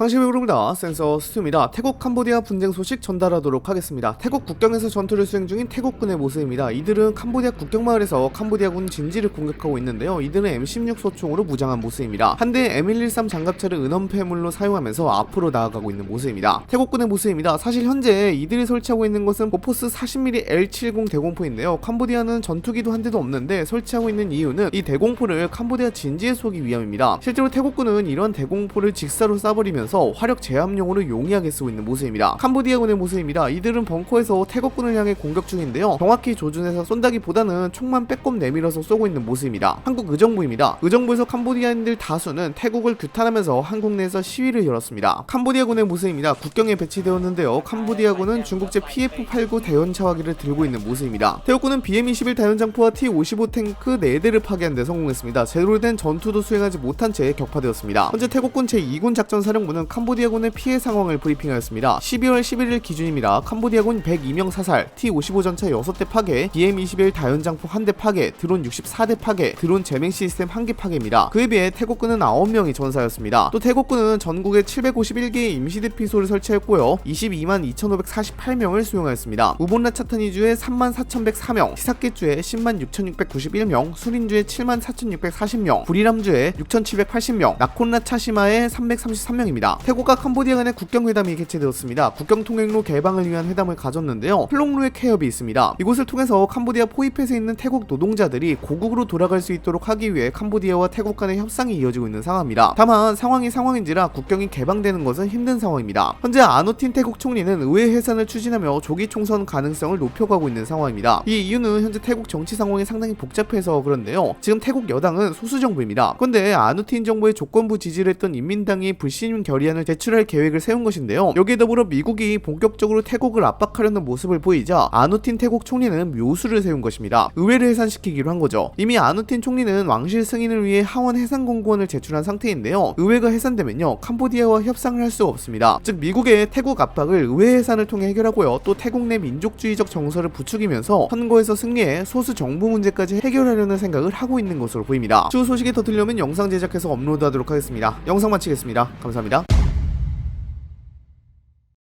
상시백으로입니다. 센서 스튜입니다. 태국 캄보디아 분쟁 소식 전달하도록 하겠습니다. 태국 국경에서 전투를 수행 중인 태국군의 모습입니다. 이들은 캄보디아 국경 마을에서 캄보디아군 진지를 공격하고 있는데요. 이들은 M16 소총으로 무장한 모습입니다. 한대 M113 장갑차를 은원폐물로 사용하면서 앞으로 나아가고 있는 모습입니다. 태국군의 모습입니다. 사실 현재 이들이 설치하고 있는 것은 보포스 40mm L70 대공포인데요. 캄보디아는 전투기도 한 대도 없는데 설치하고 있는 이유는 이 대공포를 캄보디아 진지에 쏘기 위함입니다. 실제로 태국군은 이런 대공포를 직사로 쏴버리면서 화력 제압용으로 용이하게 쓰고 있는 모습입니다. 캄보디아군의 모습입니다. 이들은 벙커에서 태국군을 향해 공격 중인데요. 정확히 조준해서 쏜다기보다는 총만 빼꼼 내밀어서 쏘고 있는 모습입니다. 한국 의정부입니다. 의정부에서 캄보디아인들 다수는 태국을 규탄하면서 한국 내에서 시위를 열었습니다. 캄보디아군의 모습입니다. 국경에 배치되었는데요. 캄보디아군은 중국제 PF-89 대연차화기를 들고 있는 모습입니다. 태국군은 BM-21 다연장포와 T-55 탱크 4대를 파괴한 데 성공했습니다. 제대로 된 전투도 수행하지 못한 채 격파되었습니다. 현재 태국군 제2군 작전사령부는 캄보디아군의 피해 상황을 브리핑하였습니다. 12월 11일 기준입니다. 캄보디아군 102명 사살, T-55 전차 6대 파괴, BM-21 다연장포 1대 파괴, 드론 64대 파괴, 드론 제맹 시스템 1개 파괴입니다. 그에 비해 태국군은 9명이 전사였습니다. 또 태국군은 전국에 751개의 임시대피소를 설치했고요. 22만 2,548명을 수용하였습니다. 우본라 차탄이주에 3만 4,104명, 시사케주에 10만 6,691명, 수린주에 7만 4,640명, 부리람주에 6,780명, 나콘라 차시마에 333명입니다. 태국과 캄보디아 간의 국경회담이 개최되었습니다. 국경 통행로 개방을 위한 회담을 가졌는데요. 플롱루의 케협이 있습니다. 이곳을 통해서 캄보디아 포이펫에 있는 태국 노동자들이 고국으로 돌아갈 수 있도록 하기 위해 캄보디아와 태국 간의 협상이 이어지고 있는 상황입니다. 다만 상황이 상황인지라 국경이 개방되는 것은 힘든 상황입니다. 현재 아노틴 태국 총리는 의회 해산을 추진하며 조기 총선 가능성을 높여가고 있는 상황입니다. 이 이유는 현재 태국 정치 상황이 상당히 복잡해서 그런데요. 지금 태국 여당은 소수 정부입니다. 그런데 아누틴 정부의 조건부 지지를 했던 인민당이 불信 결의안을 제출할 계획을 세운 것인데요. 여기에 더불어 미국이 본격적으로 태국을 압박하려는 모습을 보이자 아누틴 태국 총리는 묘수를 세운 것입니다. 의회를 해산시키기로 한 거죠. 이미 아누틴 총리는 왕실 승인을 위해 하원 해산 공고안을 제출한 상태인데요. 의회가 해산되면요 캄보디아와 협상을 할 수가 없습니다. 즉 미국의 태국 압박을 의회 해산을 통해 해결하고요. 또 태국 내 민족주의적 정서를 부추기면서 선거에서 승리해 소수 정부 문제까지 해결하려는 생각을 하고 있는 것으로 보입니다. 추후 소식이 더 들려면 영상 제작해서 업로드하도록 하겠습니다. 영상 마치겠습니다. 감사합니다.